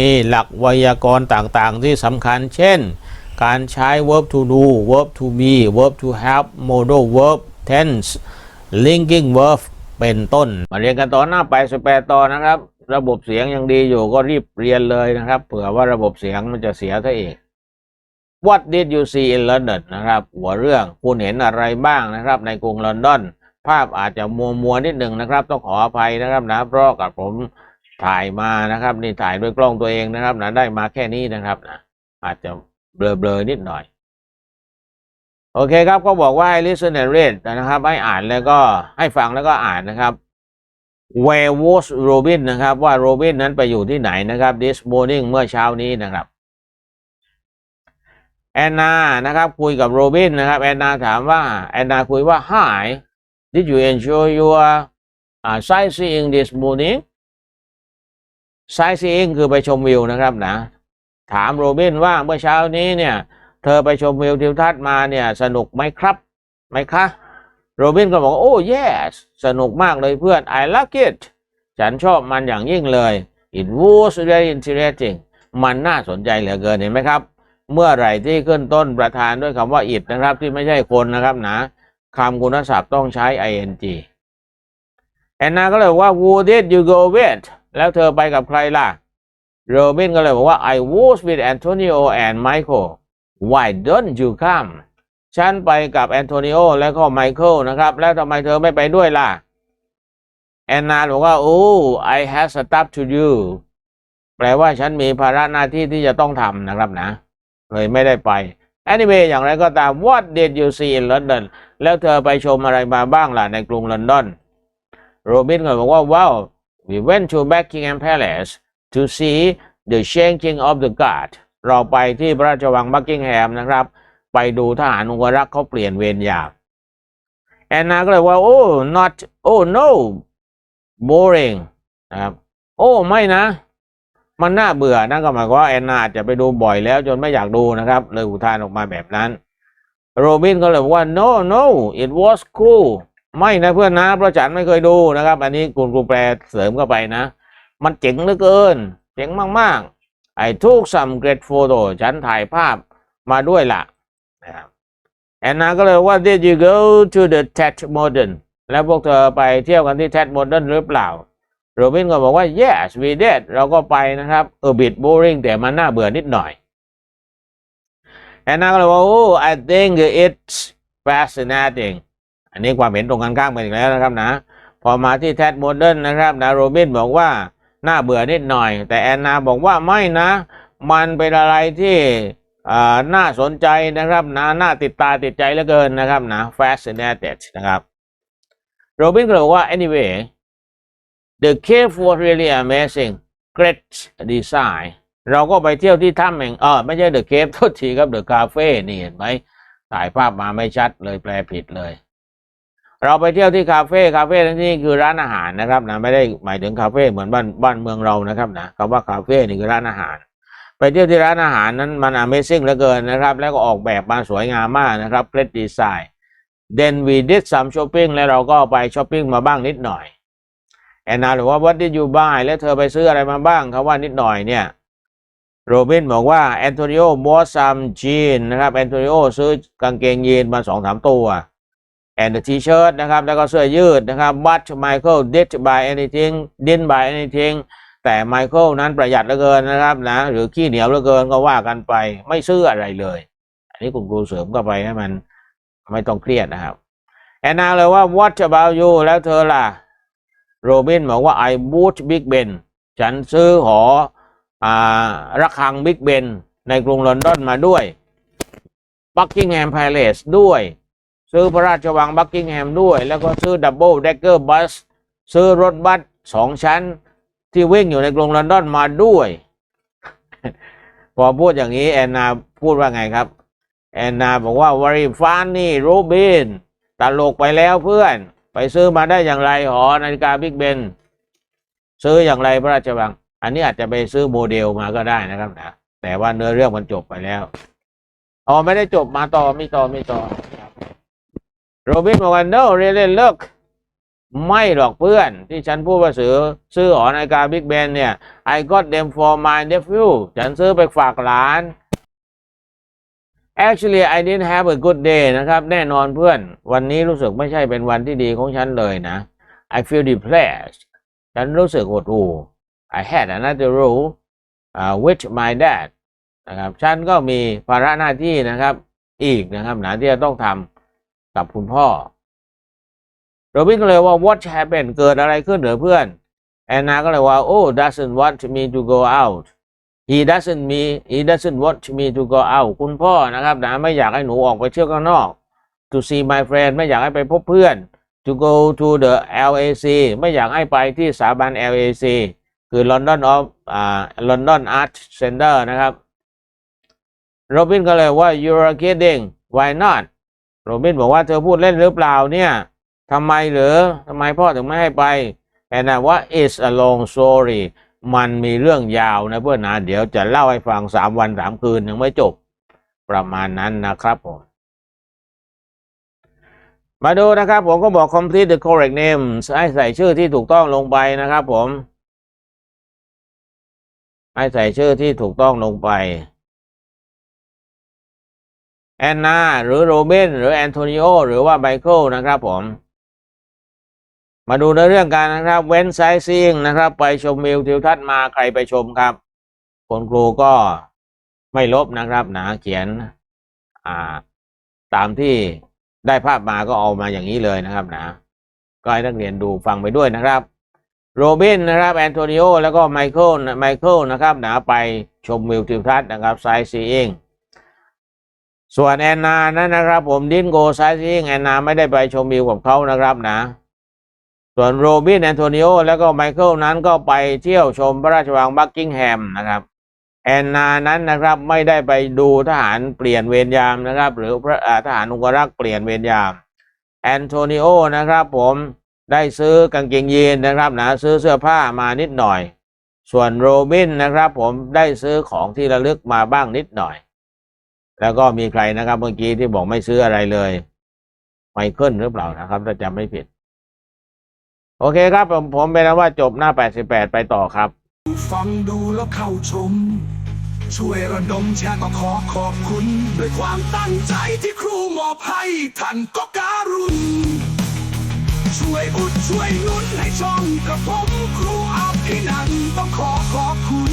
มีหลักไวยากรณ์ต่างๆ ที่สำคัญ เช่น การใช้ verb to do verb to be verb to have modal verb tense linking verb เป็นต้น มาเรียนกันต่อหน้าไปสแปต่อนะครับ ระบบเสียงยังดีอยู่ก็รีบเรียนเลยนะครับ เผื่อว่าระบบเสียงมันจะเสียซะเอง What did you see in London นะครับ หัวเรื่องคุณเห็นอะไรบ้างนะครับ ในกรุงลอนดอน ภาพอาจจะมัวมัวๆนิดหนึ่งนะครับ ต้องขออภัยนะครับนะเพราะกับผม ถ่ายมานะครับนี่ถ่ายด้วยกล้องตัวเองนะครับนะได้มาแค่นี้นะครับนะอาจจะเบลอๆนิดหน่อย โอเคครับก็บอกว่าให้ listen and read นะครับ ให้อ่านแล้วก็ให้ฟังแล้วก็อ่านนะครับ Where was Robin นะครับว่าโรบินนั้นไปอยู่ที่ไหนนะครับ this morning เมื่อเช้านี้นะครับแอนนานะครับคุยกับโรบินนะครับแอนนาถามว่าแอนนาคุยว่า Hi did you enjoy your uh, sightseeing this morning sightseeing คือไปชมวิวนะครับนะ ถามโรบินว่าเมื่อเช้านี้เนี่ย เธอไปชมวิวทิวทัศน์มาเนี่ย สนุกไหมครับไหมคะโรบินก็บอกว่าโอ้ yes สนุกมากเลยเพื่อน I like it ฉันชอบมันอย่างยิ่งเลย it was very interesting มันน่าสนใจเหลือเกินเห็นไหมครับ เมื่อไหร่ที่ขึ้นต้นประธานด้วยคำว่า it นะครับที่ไม่ใช่คนนะครับนะคำคุณศัพท์ต้องใช้ ing แอนนาก็เลยบอกว่า who did you go with แล้วเธอไปกับใครล่ะ โรบินก็เลยบอกว่า I was with Antonio and Michael why don't you come ฉันไปกับแอนโทนิโอและก็ไมเคิลนะครับ แล้วทำไมเธอไม่ไปด้วยล่ะ แอนนาบอกว่า oh I have stuff to do แปลว่าฉันมีภาระหน้าที่ที่จะต้องทำนะครับนะ เลยไม่ได้ไป anyway อย่างไรก็ตาม what did you see in London แล้วเธอไปชมอะไรมาบ้างล่ะในกรุงลอนดอน โรบินก็บอกว่า wow we went to Buckingham Palace to see the changing of the guard เราไปที่พระราชวังบักกิงแฮมนะครับ ไปดูทหารองครักษ์เขาเปลี่ยนเวรยามแอนนาก็เลยว่า โอ้ not oh no boring นะครับโอ้ ไม่นะ มันน่าเบื่อนั่นก็หมายความว่าแอนนาอาจจะไปดูบ่อยแล้วจนไม่อยากดูนะครับ เลยอุทานออกมาแบบนั้น โรบินก็เลยบอกว่า no no it was cool ไม่นะเพื่อนนะเพราะฉันไม่เคยดูนะครับ อันนี้คุณครูแปลเสริมเข้าไปนะ มันเจ๋งเหลือเกิน เจ๋งมากๆ I took some great photo ฉันถ่ายภาพมาด้วยล่ะนะครับแอนนาก็เลยว่า did you go to the Tat Modern แล้วพวกเธอไปเที่ยวกันที่ Tat Modern หรือเปล่า โรบินก็บอกว่า yes we did เราก็ไปนะครับเออ bit boring แต่มันน่าเบื่อนิดหน่อยแอนนาก็เลยว่า oh I think it's fascinating อันนี้ความเห็นตรงกันข้ามกันอีกแล้วนะครับนะ พอมาที่ Tate Modern นะครับนะโรบินบอกว่าน่าเบื่อนิดหน่อย แต่แอนนาบอกว่าไม่นะ มันเป็นอะไรที่น่าสนใจนะครับนะน่าติดตาติดใจเหลือเกินนะครับนะ fascinated นะครับโรบินก็เลยบอกว่า anyway the cave was really amazing great design เราก็ไปเที่ยวที่ถ้ำแห่งเออไม่ใช่ the cave โทษทีครับ the cafe นี่เห็นไหมถ่ายภาพมาไม่ชัดเลยแปลผิดเลย เราไปเที่ยวที่คาเฟ่คาเฟ่ที่นี่คือร้านอาหารนะครับนะไม่ได้หมายถึงคาเฟ่เหมือนบ้านบ้านเมืองเรานะครับนะคำว่าคาเฟ่นี่คือร้านอาหาร ไปเที่ยวที่ร้านอาหารนั้นมัน Amazing เหลือเกินนะครับ แล้วก็ออกแบบมาสวยงามมากนะครับ Great Design then we did some shopping แล้วเราก็ไปช้อปปิ้งมาบ้างนิดหน่อยแอนนาหรือว่า what did you buy แล้วเธอไปซื้ออะไรมาบ้างคำว่านิดหน่อยเนี่ยโรบินบอกว่าแอนโทนิโอ bought some jean นะครับแอนโทนิโอซื้อกางเกงยีนมาสองสามตัว and the t-shirt นะครับ แล้วก็เสื้อยืดนะครับ but Michael did buy anything didn't buy anything แต่ไมเคิลนั้นประหยัดเหลือเกินนะครับนะหรือขี้เหนียวเหลือเกินก็ว่ากันไปไม่ซื้ออะไรเลย อันนี้คุณครูเสริมเข้าไปให้มันไม่ต้องเครียดนะครับแอนนาเลยว่า what about you แล้วเธอล่ะ โรบินบอกว่า I bought Big Ben ฉันซื้อหออ่าระฆัง Big Ben ในกรุงลอนดอนมาด้วย Buckingham Palace ด้วย ซื้อพระราชวังบักกิงแฮมด้วย แล้วก็ซื้อดับเบิลเดกเกอร์บัสซื้อรถบัสสองชั้น ที่วิ่งอยู่ในกรุงลอนดอนมาด้วย พอพูดอย่างนี้แอนนาพูดว่าไงครับ แอนนาบอกว่า very funny โรบินตลกไปแล้วเพื่อน ไปซื้อมาได้อย่างไรหอนาฬิกาบิ๊กเบนซื้ออย่างไรพระราชวัง อันนี้อาจจะไปซื้อโมเดลมาก็ได้นะครับนะแต่ว่าเนื้อเรื่องมันจบไปแล้วอ๋อไม่ได้จบมาต่อมีต่อมีต่อ โรบินบอกว่า no really look ไม่หรอกเพื่อน ที่ฉันพูดว่าซื้อซื้อหอนาฬิกาบิ๊กเบนเนี่ย I got them for my nephew ฉันซื้อไปฝากหลาน Actually I didn't have a good day นะครับ แน่นอนเพื่อน วันนี้รู้สึกไม่ใช่เป็นวันที่ดีของฉันเลยนะ I feel depressed ฉันรู้สึกหดหู่ I had another role uh, with my dad นะครับ ฉันก็มีภาระหน้าที่นะครับ อีกนะครับหนะที่จะต้องทำ กับคุณพ่อโรบินก็เลยว่า what happened เกิดอะไรขึ้นเหรอเพื่อนแอนนาก็เลยว่า oh doesn't want me to go out he doesn't me he doesn't want me to go out คุณพ่อนะครับนะไม่อยากให้หนูออกไปเที่ยวข้างนอก to see my friend ไม่อยากให้ไปพบเพื่อน to go to the LAC ไม่อยากให้ไปที่สถาบัน LAC คือ London of อ่า London Art Center นะครับโรบินก็เลยว่า you're kidding why not โรบินบอกว่าเธอพูดเล่นหรือเปล่าเนี่ยทำไมเหรือทำไมพ่อถึงไม่ให้ไปแอนนาว่า it's a long story มันมีเรื่องยาวนะเพื่อนนะเดี๋ยวจะเล่าให้ฟังสามวันสามคืนยังไม่จบ ประมาณนั้นนะครับผม มาดูนะครับผมก็บอก complete the correct names ให้ใส่ชื่อที่ถูกต้องลงไปนะครับผม ให้ใส่ชื่อที่ถูกต้องลงไป แอนนา หรือโรเบินหรือแอนโทนิโอหรือว่าไมเคิลนะครับผมมาดูในเรื่องการนะครับเว้นไซซิ่งนะครับ ไปชมวิวทิวทัศน์มาใครไปชมครับคุณครูก็ไม่ลบนะครับนะเขียนอ่าตามที่ได้ภาพมาก็เอามาอย่างนี้เลยนะครับนะก็ให้นักเรียนดูฟังไปด้วยนะครับโรบินนะครับแอนโทนิโอแล้วก็ไมเคิลไมเคิลนะครับนะไปชมวิวทิวทัศน์นะครับไซซีอิง ส่วนแอนนานั้นนะครับ ผมดินโกไซซีอิงแอนนาไม่ได้ไปชมวิวกับเขานะครับนะ ส่วนโรบินแอนโทนิโอแล้วก็ไมเคิลนั้นก็ไปเที่ยวชมพระราชวังบักกิงแฮมนะครับ แอนนานั้นนะครับไม่ได้ไปดูทหารเปลี่ยนเวรยามนะครับ หรือพระทหารองครักษ์เปลี่ยนเวรยาม แอนโทนิโอนะครับผมได้ซื้อกางเกงยีนนะครับนะซื้อเสื้อผ้ามานิดหน่อย ส่วนโรบินนะครับผมได้ซื้อของที่ระลึกมาบ้างนิดหน่อย แล้วก็มีใครนะครับเมื่อกี้ที่บอกไม่ซื้ออะไรเลยไมเคิลหรือเปล่านะครับถ้าจำไม่ผิด โอเคครับ ผมผมเป็นว่าจบหน้า 88 ไปต่อครับ ฟังดูแล้วเข้าชม ช่วยระดมแชร์ก็ขอขอบคุณ ด้วยความตั้งใจที่ครูมอบให้ท่านก็การุณช่วยอุดช่วยนุนให้ช่องกระผมครูอาภินันต้องขอขอบคุณ